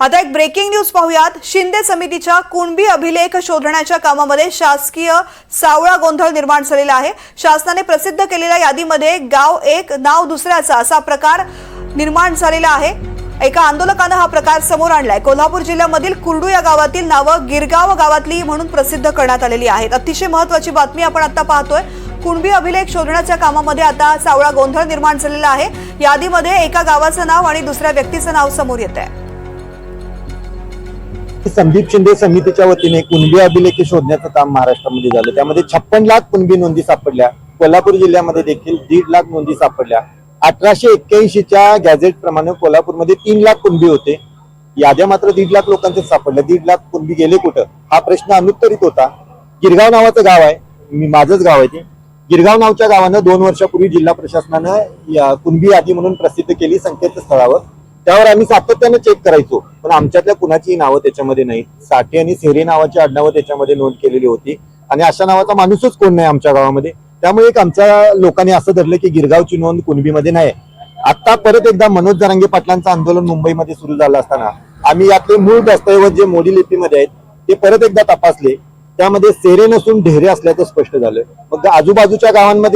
आता एक breaking news पाहूयात. शिंदे समितीच्या कुणबी अभिलेख शोधण्याच्या कामामध्ये शासकीय सावळा गोंधळ निर्माण झालेला आहे. शासनाने प्रसिद्ध केलेल्या यादीमध्ये गाव एक नाव दुसऱ्याचा असा प्रकार निर्माण झालेला आहे. एका आंदोलकानं हा प्रकार समोर आणलाय. कोल्हापूर जिल्ह्यामधील कुर्डू या गावातील नावं गिरगाव गावातली म्हणून प्रसिद्ध करण्यात आलेली आहेत. अतिशय महत्वाची बातमी आपण आता पाहतोय. कुणबी अभिलेख शोधण्याच्या कामामध्ये आता सावळा गोंधळ निर्माण झालेला आहे. यादीमध्ये एका गावाचं नाव आणि दुसऱ्या व्यक्तीचं नाव समोर येत आहे संदीप शिंदे समितीच्या वतीने कुणबी अभिलेख शोधण्याचं काम महाराष्ट्रामध्ये झालं. त्यामध्ये छप्पन लाख कुणबी नोंदी सापडल्या. कोल्हापूर जिल्ह्यामध्ये देखील दीड लाख नोंदी सापडल्या. अठराशे एक्क्याऐंशीच्या गॅझेट प्रमाणे कोल्हापूरमध्ये तीन लाख कुणबी होते. याद्या मात्र दीड लाख लोकांचे सापडल्या दीड लाख कुणबी गेले कुठं? हा प्रश्न अनुत्तरित होता. गिरगाव नावाचं गाव आहे. मी माझंच गाव आहे ते. गिरगाव नावच्या गावानं दोन वर्षापूर्वी जिल्हा प्रशासनानं कुणबी यादी म्हणून प्रसिद्ध केली संकेतस्थळावर. त्यावर आम्ही सातत्यानं चेक करायचो. पण आमच्यातल्या कुणाचीही नावं त्याच्यामध्ये नाहीत साठे आणि सेरे नावाची आडनावं त्याच्यामध्ये नोंद केलेली होती. आणि अशा नावाचा माणूसच कोण नाही आमच्या गावामध्ये. त्यामुळे एक आमच्या लोकांनी असं धरलं की गिरगावची नोंद कुणबीमध्ये नाही. आता परत एकदा मनोज जरांगे पाटलांचं आंदोलन मुंबईमध्ये सुरू झालं असताना आम्ही यातले मूळ दस्तऐवज जे मोडी लिपीमध्ये आहेत ते परत एकदा तपासले. त्यामध्ये सेरे नसून ढेरे असल्याचं स्पष्ट झालं. मग आजूबाजूच्या गावांमध्ये